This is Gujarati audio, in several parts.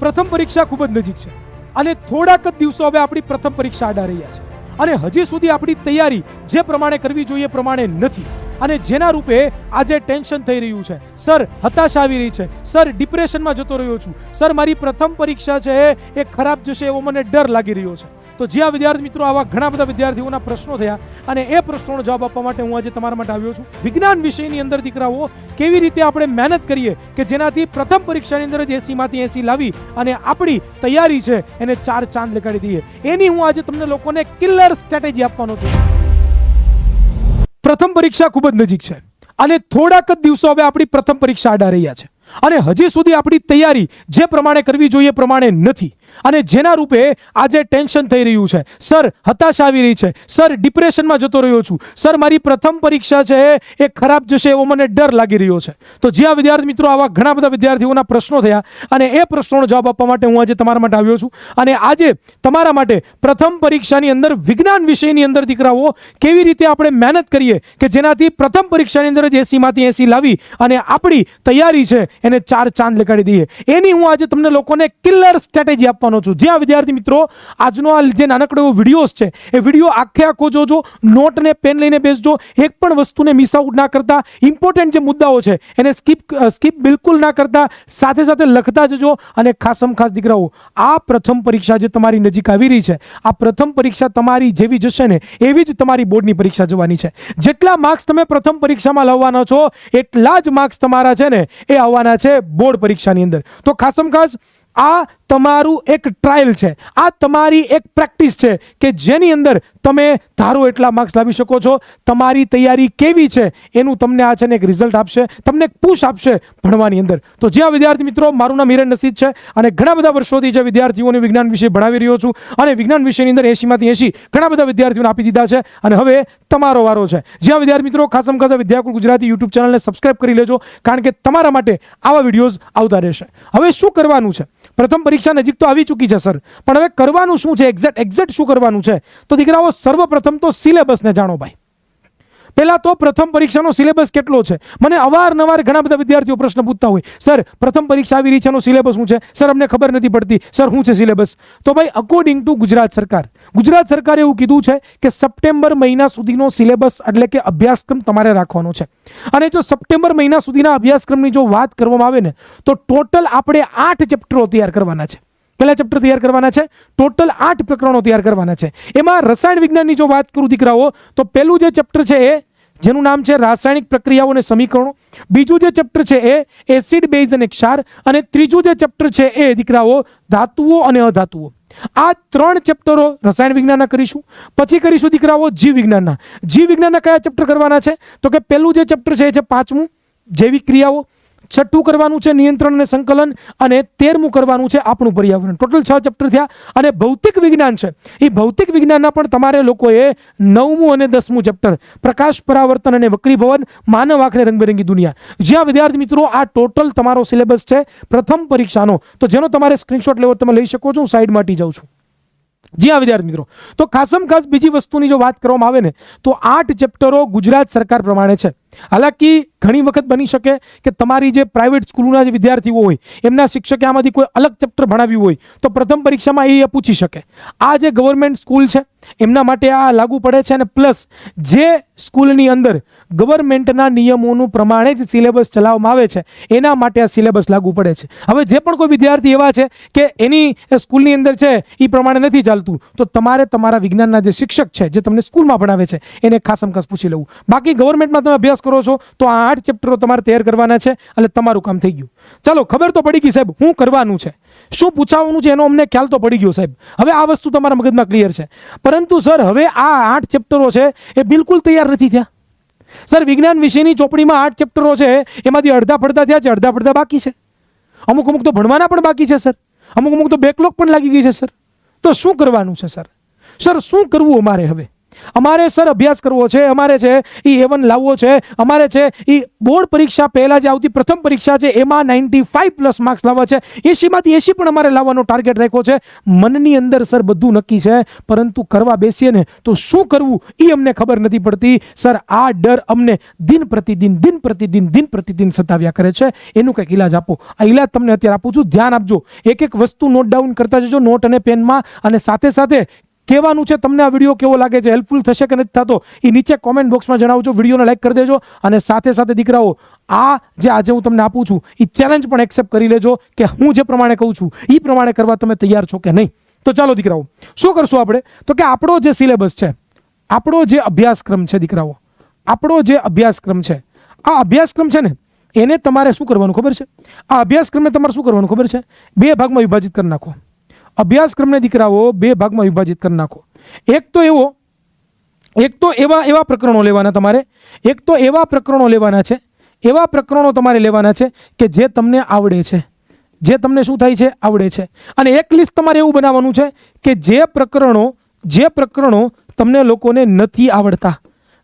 પ્રથમ પરીક્ષા ખૂબ જ નજીક છે. અને થોડાક જ દિવસો હવે આપણી પ્રથમ પરીક્ષા આડા રહ્યા છે. અને હજી સુધી આપણી તૈયારી જે પ્રમાણે કરવી જોઈએ પ્રમાણે નથી. અને જેના રૂપે આજે ટેન્શન થઈ રહ્યું છે. સર, હતાશા આવી રહી છે. સર, ડિપ્રેશનમાં જતો રહ્યો છું. સર, મારી પ્રથમ પરીક્ષા છે એ ખરાબ જશે એવો મને ડર લાગી રહ્યો છે. તો જ્યાં વિદ્યાર્થી મિત્રો, આવા ઘણા બધા વિદ્યાર્થીઓના પ્રશ્નો થયા અને એ પ્રશ્નોનો જવાબ આપવા માટે હું આજે તમારા માટે આવ્યો છું. વિજ્ઞાન વિષયની અંદર દીકરાઓ, કેવી રીતે આપણે મહેનત કરીએ કે જેનાથી પ્રથમ પરીક્ષાની અંદર જ એસીમાંથી એસી લાવી અને આપણી તૈયારી છે એને ચાર ચાંદ લગાડી દઈએ. એની હું આજે તમને લોકોને કિલર સ્ટ્રેટેજી આપવાનો છું. પ્રથમ પરીક્ષા ખૂબ જ નજીક છે અને થોડાક જ દિવસો હવે આપણી પ્રથમ પરીક્ષા આડા રહ્યા છે. અને હજી સુધી આપણી તૈયારી જે પ્રમાણે કરવી જોઈએ પ્રમાણે નથી. અને જેના રૂપે આજે ટેન્શન થઈ રહ્યું છે. સર, હતાશા આવી રહી છે. સર, ડિપ્રેશનમાં જતો રહ્યો છું. સર, મારી પ્રથમ પરીક્ષા છે, એ ખરાબ જશે એવો મને ડર લાગી રહ્યો છે. તો જ્યાં વિદ્યાર્થી મિત્રો, આવા ઘણા બધા વિદ્યાર્થીઓના પ્રશ્નો થયા અને એ પ્રશ્નોનો જવાબ આપવા માટે હું આજે તમારા માટે આવ્યો છું. અને આજે તમારા માટે પ્રથમ પરીક્ષાની અંદર વિજ્ઞાન વિષયની અંદર દીકરાઓ, કેવી રીતે આપણે મહેનત કરીએ કે જેનાથી પ્રથમ પરીક્ષાની અંદર જ એસીમાંથી એસી લાવી અને આપણી તૈયારી છે, એને ચાર ચાંદ લગાડી દઈએ. એની હું આજે તમને લોકોને કિલર સ્ટ્રેટેજી આપવાનો છું. જ્યાં વિદ્યાર્થી મિત્રો, આજનો આ જે નાનકડો એવો વિડીયોઝ છે, એ વીડિયો આખે આખો જોજો નોટ ને પેન લઈને બેસજો, એક પણ વસ્તુને મિસ આઉટ ના કરતા. ઇમ્પોર્ટન્ટ જે મુદ્દાઓ છે, એને સ્કીપ સ્કીપ બિલકુલ ના કરતા. સાથે સાથે લખતા જજો અને ખાસમ ખાસ દીકરાઓ, આ પ્રથમ પરીક્ષા જે તમારી નજીક આવી રહી છે, આ પ્રથમ પરીક્ષા તમારી જેવી જશે ને, એવી જ તમારી બોર્ડની પરીક્ષા જવાની છે. જેટલા માર્ક્સ તમે પ્રથમ પરીક્ષામાં લાવવાના છો, એટલા જ માર્ક્સ તમારા છે ને, એ આવવાના છે બોર્ડ પરીક્ષાની અંદર. તો ખાસમ ખાસ આ તમારું એક ટ્રાયલ છે. આ તમારી એક પ્રેક્ટિસ છે કે જેની અંદર તમે ધારો એટલા માર્ક્સ લાવી શકો છો. તમારી તૈયારી કેવી છે એનું તમને આ છે ને એક રિઝલ્ટ આપશે. તમને એક પુશ આપશે ભણવાની અંદર. તો જ્યાં વિદ્યાર્થી મિત્રો, મારું નામ હિરણ નસીદ છે અને ઘણા બધા વર્ષોથી જે વિદ્યાર્થીઓને વિજ્ઞાન વિશે ભણાવી રહ્યો છું અને વિજ્ઞાન વિષયની અંદર એસીમાંથી એસી ઘણા બધા વિદ્યાર્થીઓને આપી દીધા છે અને હવે તમારો વારો છે. જ્યાં વિદ્યાર્થી મિત્રો, ખાસમ ખાસ વિદ્યાકુલ ગુજરાતી યુટ્યુબ ચેનલને સબસ્ક્રાઇબ કરી લેજો, કારણ કે તમારા માટે આવા વિડીયોઝ આવતા રહેશે. હવે શું કરવાનું છે? પ્રથમ પરીક્ષા નજીક તો આવી ચૂકી છે, સર. પણ હવે કરવાનું શું છે? એક્ઝેક્ટ એક્ઝેક્ટ શું કરવાનું છે? તો દીકરાઓ, સર્વપ્રથમ તો સિલેબસને જાણો ભાઈ. પહેલા તો પ્રથમ પરીક્ષાનો સિલેબસ કેટલો છે? મને અવારનવાર ઘણા બધા વિદ્યાર્થીઓ પ્રશ્ન પૂછતા હોય, સર, પ્રથમ પરીક્ષા આવી રહી છે સિલેબસ શું છે? સર, અમને ખબર નથી પડતી. સર, શું છે સિલેબસ? તો ભાઈ અકોર્ડિંગ ટુ ગુજરાત સરકાર, ગુજરાત સરકારે એવું કીધું છે કે સપ્ટેમ્બર મહિના સુધીનો સિલેબસ એટલે કે અભ્યાસક્રમ તમારે રાખવાનો છે. અને જો સપ્ટેમ્બર મહિના સુધીના અભ્યાસક્રમની જો વાત કરવામાં આવે ને, તો ટોટલ આપણે આઠ ચેપ્ટરો તૈયાર કરવાના છે. પહેલા ચેપ્ટર તૈયાર કરવાના છે? ટોટલ આઠ પ્રકરણો તૈયાર કરવાના છે. એમાં રસાયણ વિજ્ઞાનની જો વાત કરું દીકરાઓ, તો પહેલું જે ચેપ્ટર છે એ જેનું નામ છે રાસાયણિક પ્રક્રિયાઓ અને સમીકરણો. બીજું જે ચેપ્ટર છે એ એસિડ બેઝ અને ક્ષાર અને ત્રીજું જે ચેપ્ટર છે એ દીકરાઓ ધાતુઓ અને અધાતુઓ. આ ત્રણ ચેપ્ટરો રસાયણ વિજ્ઞાનના કરીશું. પછી કરીશું દીકરાઓ જીવ વિજ્ઞાનના. જીવ વિજ્ઞાનના કયા ચેપ્ટર કરવાના છે? તો કે પહેલું જે ચેપ્ટર છે એ છે પાંચમું. જૈવિક ક્રિયાઓ. છઠ્ઠું કરવાનું છે નિયંત્રણ અને સંકલન અને તેરમું કરવાનું છે આપણું પર્યાવરણ. ટોટલ છ ચેપ્ટર થયા અને ભૌતિક વિજ્ઞાન છે. એ ભૌતિક વિજ્ઞાનના પણ તમારે લોકોએ નવમું અને દસમું ચેપ્ટર પ્રકાશ પરાવર્તન અને વક્રીભવન, માનવ આંખને રંગબેરંગી દુનિયા. જ્યાં વિદ્યાર્થી મિત્રો આ ટોટલ તમારો સિલેબસ છે, પ્રથમ પરીક્ષાનો. તો જેનો તમારે સ્ક્રીનશોટ લેવો તમે લઈ શકો છો, હું સાઈડમાં હટી જાઉં છું. જી હા વિદ્યાર્થી મિત્રો. તો ખાસમ ખાસ બીજી વસ્તુની જો વાત કરવામાં આવે ને, તો આઠ ચેપ્ટરો ગુજરાત સરકાર પ્રમાણે છે. હાલાકી ઘણી વખત બની શકે કે તમારી જે પ્રાઇવેટ સ્કૂલના જે વિદ્યાર્થીઓ હોય, એમના શિક્ષકે આમાંથી કોઈ અલગ ચેપ્ટર ભણાવ્યું હોય, તો પ્રથમ પરીક્ષામાં એ પૂછી શકે. આ જે ગવર્મેન્ટ સ્કૂલ છે, એમના માટે આ લાગુ પડે છે અને પ્લસ જે સ્કૂલની અંદર ગવર્મેન્ટના નિયમોનું પ્રમાણે જ સિલેબસ ચલાવવામાં આવે છે, એના માટે આ સિલેબસ લાગુ પડે છે. હવે જે પણ કોઈ વિદ્યાર્થી એવા છે કે એની સ્કૂલની અંદર છે, એ પ્રમાણે નથી ચાલતું, તો તમારે તમારા વિજ્ઞાનના જે શિક્ષક છે, જે તમને સ્કૂલમાં ભણાવે છે, એને ખાસમ ખાસ પૂછી લેવું. બાકી ગવર્મેન્ટમાં તમે અભ્યાસ કરો છો, તો આ આઠ ચેપ્ટરો તમારે તૈયાર કરવાના છે એટલે તમારું કામ થઈ ગયું. ચાલો, ખબર તો પડી ગઈ સાહેબ, હું કરવાનું છે. શું પૂછાવાનું છે એનો અમને ખ્યાલ તો પડી ગયો સાહેબ. હવે આ વસ્તુ તમારા મગજમાં ક્લિયર છે. પરંતુ સર, હવે આ આઠ ચેપ્ટરો છે, એ બિલકુલ તૈયાર નથી થયા. સર, વિજ્ઞાન વિષયની ચોપડીમાં આઠ ચેપ્ટરો છે, એમાંથી અડધા પડતા થયા છે, અડધા પડતા બાકી છે. અમુક અમુક તો ભણવાના પણ બાકી છે, સર. અમુક અમુક તો બેકલોક પણ લાગી ગઈ છે, સર. તો શું કરવાનું છે, સર? સર, શું કરવું અમારે હવે? અમારે સર અભ્યાસ કરવો છે, અમારે છે એ એવન લાવવો છે, અમારે છે એ બોર્ડ પરીક્ષા પહેલાં જે આવતી પ્રથમ પરીક્ષા છે, એમાં નાઇન્ટી ફાઇવ પ્લસ માર્ક્સ લાવવા છે. એસીમાંથી એસી પણ અમારે લાવવાનો ટાર્ગેટ રાખ્યો છે. મનની અંદર સર બધું નક્કી છે, પરંતુ કરવા બેસીએ ને તો શું કરવું એ અમને ખબર નથી પડતી. સર, આ ડર અમને દિન પ્રતિદિન દિન પ્રતિદિન દિન પ્રતિદિન સતાવ્યા કરે છે. એનું કંઈક ઇલાજ આપો. આ ઇલાજ તમને અત્યારે આપું છું. ધ્યાન આપજો. એક એક વસ્તુ નોટ ડાઉન કરતા જજો નોટ અને પેનમાં અને સાથે સાથે કહેવાનું છે, તમને આ વીડિયો કેવો લાગે છે હેલ્પફુલ થશે કે નથી થતો એ નીચે કોમેન્ટ બોક્સમાં જણાવજો, વિડીયોને લાઈક કરી દેજો અને સાથે સાથે દીકરાઓ, આ જે આજે હું તમને આપું છું એ ચેલેન્જ પણ એક્સેપ્ટ કરી લેજો કે હું જે પ્રમાણે કહું છું એ પ્રમાણે કરવા તમે તૈયાર છો કે નહીં. તો ચાલો દીકરાઓ, શું કરશું આપણે? તો કે આપણો જે સિલેબસ છે, આપણો જે અભ્યાસક્રમ છે દીકરાઓ, આપણો જે અભ્યાસક્રમ છે, આ અભ્યાસક્રમ છે ને, એને તમારે શું કરવાનું ખબર છે? આ અભ્યાસક્રમને તમારે શું કરવાનું ખબર છે? બે ભાગમાં વિભાજિત કરી નાખો. અભ્યાસક્રમને દીકરાઓ બે ભાગમાં વિભાજિત કરી નાખો. એક તો એવો, એક તો એવા એવા પ્રકરણો લેવાના તમારે, એક તો એવા પ્રકરણો લેવાના છે, એવા પ્રકરણો તમારે લેવાના છે કે જે તમને આવડે છે. જે તમને શું થાય છે? આવડે છે. અને એક લિસ્ટ તમારે એવું બનાવવાનું છે કે જે પ્રકરણો જે પ્રકરણો તમને લોકોને નથી આવડતા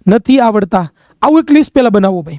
નથી આવડતા. આવું એક લિસ્ટ પહેલાં બનાવો ભાઈ.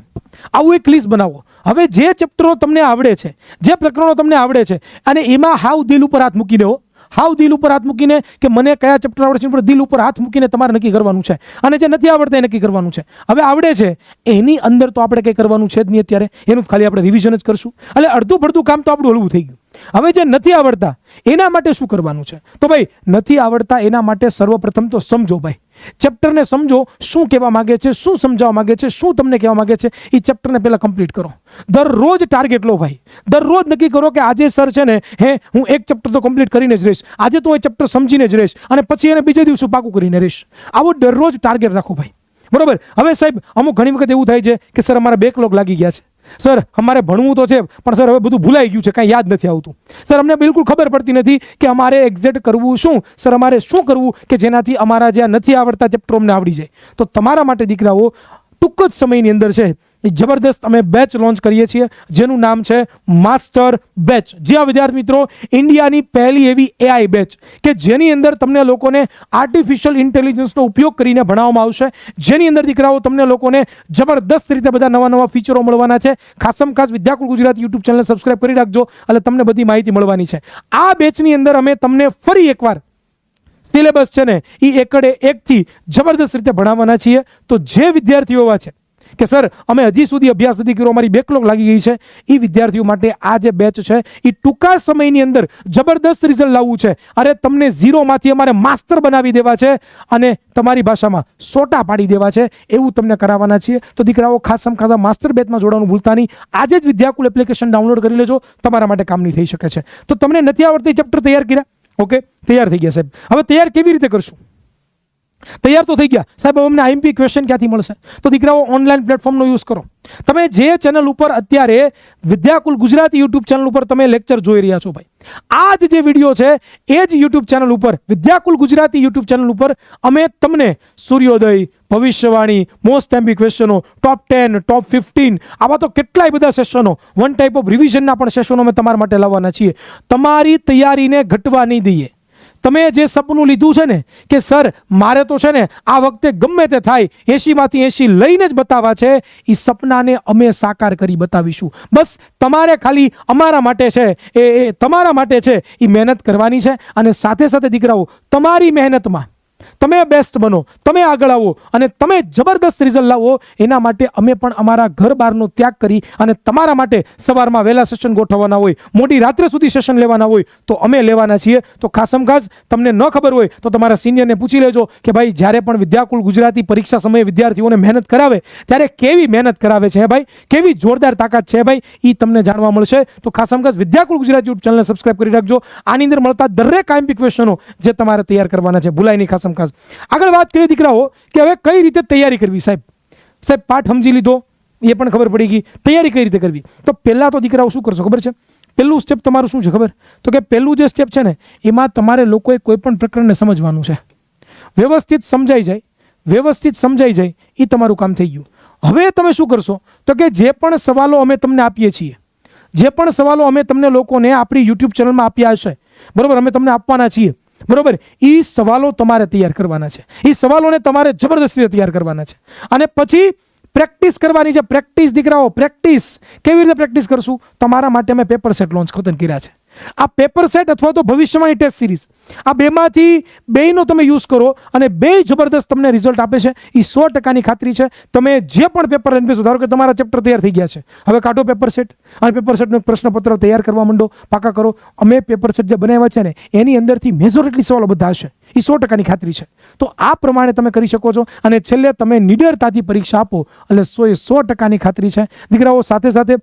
આવું એક લિસ્ટ બનાવો. હવે જે ચેપ્ટરો તમને આવડે છે, જે પ્રકરણો તમને આવડે છે, અને એમાં હાવ દિલ ઉપર હાથ મૂકી હો હાવ દિલ ઉપર હાથ મૂકીને કે મને કયા ચેપ્ટર આવડે છે દિલ ઉપર હાથ મૂકીને તમારે નક્કી કરવાનું છે. અને જે નથી આવડતા એ નક્કી કરવાનું છે. હવે આવડે છે, એની અંદર તો આપણે કંઈ કરવાનું છે જ નહીં અત્યારે. એનું ખાલી આપણે રિવિઝન જ કરશું. એટલે અડધું પડધું કામ તો આપણું હળવું થઈ ગયું. હવે જે નથી આવડતા, એના માટે શું કરવાનું છે? તો ભાઈ, નથી આવડતા એના માટે સર્વપ્રથમ તો સમજો ભાઈ. ચેપ્ટરને સમજો, શું કહેવા માંગે છે, શું સમજાવવા માગે છે, શું તમને કહેવા માંગે છે, એ ચેપ્ટરને પહેલાં કમ્પ્લીટ કરો. દરરોજ ટાર્ગેટ લો ભાઈ. દરરોજ નક્કી કરો કે આજે સર છે ને, હે, હું એક ચેપ્ટર તો કમ્પ્લીટ કરીને જ રહીશ. આજે તો હું એ ચેપ્ટર સમજીને જ રહીશ અને પછી એને બીજે દિવસે પાકું કરીને રહીશ. આવો દરરોજ ટાર્ગેટ રાખો ભાઈ. બરોબર? હવે સાહેબ, અમુક ઘણી વખત એવું થાય છે કે સર અમારા બેકલોગ લાગી ગયા છે. સર, અમારે ભણવું તો છે, પણ સર, હવે બધું ભૂલાઈ ગયું છે, કાંઈ યાદ નથી આવતું. સર, અમને બિલકુલ ખબર પડતી નથી કે અમારે એક્ઝેક્ટ કરવું શું? સર, અમારે શું કરવું કે જેનાથી અમારા જે નથી આવડતા ચેપ્ટરો અમને આવડી જાય? તો તમારા માટે, દીકરાઓ, ટૂંક જ સમયની અંદર છે જબરદસ્ત અમે બેચ લોન્ચ કરીએ છીએ, જેનું નામ છે માસ્ટર બેચ જે આ વિદ્યાર્થી મિત્રો, ઇન્ડિયાની પહેલી એવી એઆઈ બેચ કે જેની અંદર તમને લોકોને આર્ટિફિશિયલ ઇન્ટેલિજન્સનો ઉપયોગ કરીને ભણાવવામાં આવશે. જેની અંદર દીકરાઓ તમને લોકોને જબરદસ્ત રીતે બધા નવા નવા ફીચરો મળવાના છે. ખાસમ ખાસ Vidyakul Gujarat YouTube channel subscribe કરી રાખજો એટલે તમને બધી માહિતી મળવાની છે. આ બેચની અંદર અમે તમને ફરી એકવાર સિલેબસ છે ને એ એકડે એકથી જબરદસ્ત રીતે ભણાવવાના છીએ. તો જે વિદ્યાર્થીઓ છે કે સર, અમે હજી સુધી અભ્યાસ નથી કર્યો, અમારી બેકલોગ લાગી ગઈ છે. એ વિદ્યાર્થીઓ માટે આ જે બેચ છે એ ટૂંકા સમયની અંદર જબરદસ્ત રિઝલ્ટ લાવવું છે. અરે, તમને ઝીરોમાંથી અમારે માસ્ટર બનાવી દેવા છે અને તમારી ભાષામાં સોટા પાડી દેવા છે. એવું તમને કરાવવાના છીએ. તો દીકરાઓ ખાસમ ખાસા માસ્ટર બેચમાં જોડાવાનું ભૂલતા નહીં. આજે જ વિદ્યાકુલ એપ્લિકેશન ડાઉનલોડ કરી લેજો. તમારા માટે કામની થઈ શકે છે. તો તમને નથી આવડતી ચેપ્ટર તૈયાર કર્યા? ઓકે તૈયાર થઈ ગયા સાહેબ. હવે તૈયાર કેવી રીતે કરશું? તૈયાર તો થઈ ગયા. સાહેબ અમને આઈએમપી ક્વેશ્ચન ક્યાંથી મળશે? તો દીકરાઓ ઓનલાઈન પ્લેટફોર્મનો યુઝ કરો. તમે જે ચેનલ ઉપર અત્યારે વિદ્યાકુલ ગુજરાતી યુટ્યુબ ચેનલ ઉપર તમે લેક્ચર જોઈ રહ્યા છો ભાઈ. આ જ જે વીડિયો છે, એ જ યુટ્યુબ ચેનલ ઉપર, વિદ્યાકુલ ગુજરાતી યુટ્યુબ ચેનલ ઉપર અમે તમને સૂર્યોદય, ભવિષ્યવાણી મોસ્ટ એમ્બી ક્વેશ્ચનો ટોપ ટેન ટોપ ફિફ્ટીન આવા તો કેટલાય બધા સેશનો વન ટાઈપ ઓફ રિવિઝનના પણ સેશનો અમે તમારા માટે લાવવાના છીએ. તમારી તૈયારીને ઘટવા નહીં દઈએ. તમે જે સપનું લીધું છે ને, કે સર, મારે તો છે ને, આ વખતે ગમે તે થાય, એંશીમાંથી એંશી લઈને જ બતાવવા છે, એ સપનાને અમે સાકાર કરી બતાવીશું. બસ તમારે ખાલી અમારા માટે છે, એ એ તમારા માટે છે, એ મહેનત કરવાની છે, અને સાથે સાથે દીકરાઓ, તમારી મહેનતમાં તમે બેસ્ટ બનો, તમે આગળ આવો અને તમે જબરદસ્ત રિઝલ્ટ લાવો. એના માટે અમે પણ અમારા ઘર બહારનો ત્યાગ કરી અને તમારા માટે સવારમાં વહેલા સેશન ગોઠવવાના હોય, મોડી રાત્રે સુધી સેશન લેવાના હોય, તો અમે લેવાના છીએ. તો ખાસમ ખાસ, તમને ન ખબર હોય, તો તમારા સિનિયરને પૂછી લેજો કે ભાઈ, જ્યારે પણ વિદ્યાકુલ ગુજરાતી પરીક્ષા સમયે વિદ્યાર્થીઓને મહેનત કરાવે, ત્યારે કેવી મહેનત કરાવે છે ભાઈ? કેવી જોરદાર તાકાત છે, ભાઈ? એ તમને જાણવા મળશે. તો ખાસમ ખાસ, વિદ્યાકુલ ગુજરાતી યુટ્યુબ ચેનલને સબસ્ક્રાઈબ કરી રાખજો. આની અંદર મળતા દરેક આઈએમપી ક્વેશ્ચનો જે તમારે તૈયાર કરવાના છે. ભૂલાય નહીં ખાસમ ખાસ. આગળ વાત કરીએ દીકરાઓ, કે હવે કઈ રીતે તૈયારી કરવી? સાહેબ સાહેબ, પાઠ સમજી લીધો, એ પણ ખબર પડી ગઈ. તૈયારી કઈ રીતે કરવી? તો પહેલાં તો દીકરાઓ શું કરશો ખબર છે? પહેલું સ્ટેપ તમારું શું છે ખબર? તો કે પહેલું જે સ્ટેપ છે ને, એમાં તમારે લોકોએ કોઈ પણ પ્રકરણને સમજવાનું છે. વ્યવસ્થિત સમજાઈ જાય, વ્યવસ્થિત સમજાઈ જાય, એ તમારું કામ થઈ ગયું. હવે તમે શું કરશો? તો કે જે પણ સવાલો અમે તમને આપીએ છીએ, જે પણ સવાલો અમે તમને લોકોને આપણી યુટ્યુબ ચેનલમાં આપ્યા હશે, બરાબર? અમે તમને આપવાના છીએ. બરોબર? એ સવાલો તમારે તૈયાર કરવાના છે. એ સવાલોને તમારે જબરદસ્તી તૈયાર કરવાના છે. અને પછી પ્રેક્ટિસ કરવાની છે. પ્રેક્ટિસ, દીકરાઓ, પ્રેક્ટિસ. કેવી રીતે પ્રેક્ટિસ કરશું? તમારા માટે અમે પેપર સેટ લોન્ચ ખતન કર્યા છે. આ પેપર સેટ અથવા તો ભવિષ્યવાણી ટેસ્ટ સિરીઝ આ બેમાંથી બેયનો તમે યુઝ કરો અને બે જબરદસ્ત તમને રિઝલ્ટ આપે છે. એ સો ટકાની ખાતરી છે. તમે જે પણ પેપર એનપીએસ ધારો કે તમારા ચેપ્ટર તૈયાર થઈ ગયા છે. હવે કાઢો પેપર સેટ અને પેપર સેટનું પ્રશ્નપત્ર તૈયાર કરવા માંડો. પાકા કરો. અમે પેપર સેટ જે બનાવ્યા છે ને, એની અંદરથી મેજોરિટી સવાલો બધા હશે એ સો ટકાની ખાતરી છે. તો આ પ્રમાણે તમે કરી શકો છો. અને છેલ્લે તમે નિડરતાથી પરીક્ષા આપો. એટલે સો એ સો ટકાની ખાતરી છે. દીકરાઓ, સાથે સાથે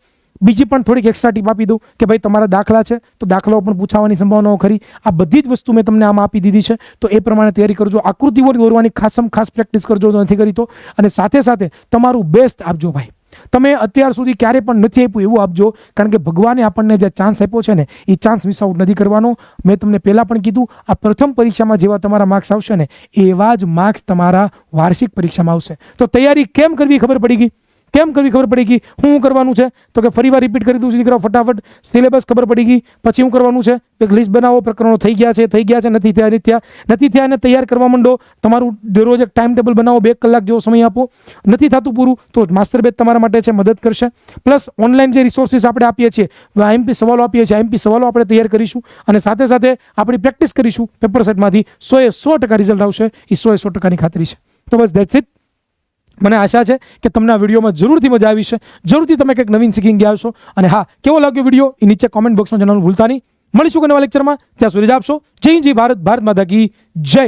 બીજી પણ થોડીક એક્સ્ટ્રા ટીપ આપી દઉં કે ભાઈ તમારા દાખલા છે, તો દાખલાઓ પણ પૂછાવાની સંભાવનાઓ ખરી. આ બધી જ વસ્તુ મેં તમને આમાં આપી દીધી છે, તો એ પ્રમાણે તૈયારી કરજો. આકૃતિઓ દોરવાની ખાસમ ખાસ પ્રેક્ટિસ કરજો નથી કરી તો. અને સાથે સાથે તમારું બેસ્ટ આપજો ભાઈ. તમે અત્યાર સુધી ક્યારે પણ નથી આપ્યું એવું આપજો, કારણ કે ભગવાને આપણને જે ચાન્સ આપ્યો છે ને, એ ચાન્સ મિસ આઉટ નથી કરવાનો. મેં તમને પહેલાં પણ કીધું, આ પ્રથમ પરીક્ષામાં જેવા તમારા માર્ક્સ આવશે ને, એવા જ માર્ક્સ તમારા વાર્ષિક પરીક્ષામાં આવશે. તો તૈયારી કેમ કરવી ખબર પડી ગઈ? કેમ કરવી ખબર પડી ગઈ? હું કરવાનું છે? તો કે ફરીવાર રિપીટ કરી દઉં છું, દીકરાઓ, ફટાફટ સિલેબસ ખબર પડી ગઈ. પછી હું કરવાનું છે? એક લિસ્ટ બનાવો, પ્રકરણો થઈ ગયા છે, થઈ ગયા છે, નથી થયા નથી થયા. નથી થયા અને તૈયાર કરવા માંડો. તમારું દરરોજ એક ટાઈમ ટેબલ બનાવો, બે કલાક જેવો સમય આપો. નથી થતું પૂરું, તો માસ્ટર બેચ તમારા માટે છે, મદદ કરશે. પ્લસ ઓનલાઈન જે રિસોર્સિસ આપણે આપીએ છીએ આઈએમપી સવાલો આપીએ છીએ આઈએમપી સવાલો આપણે તૈયાર કરીશું અને સાથે સાથે આપણી પ્રેક્ટિસ કરીશું. પેપર સેટમાંથી સોએ સો ટકા રિઝલ્ટ આવશે. એ સોએ સો ટકાની ખાતરી છે. તો બસ દેટ્સ ઇટ મને આશા છે કે તમને આ વિડીયોમાં જરૂરથી મજા આવી છે જરૂરથી તમે કંઈક નવીન શીખી ગયા હશો. અને હા, કેવો લાગ્યો વીડિયો? એ નીચે કોમેન્ટ બોક્સમાં જણાવવાનું ભૂલતા નહીં. મળીશું કે નવા લેક્ચરમાં ત્યાં સુધી જ આપશો જય જય ભારત ભારત માતા કી જય.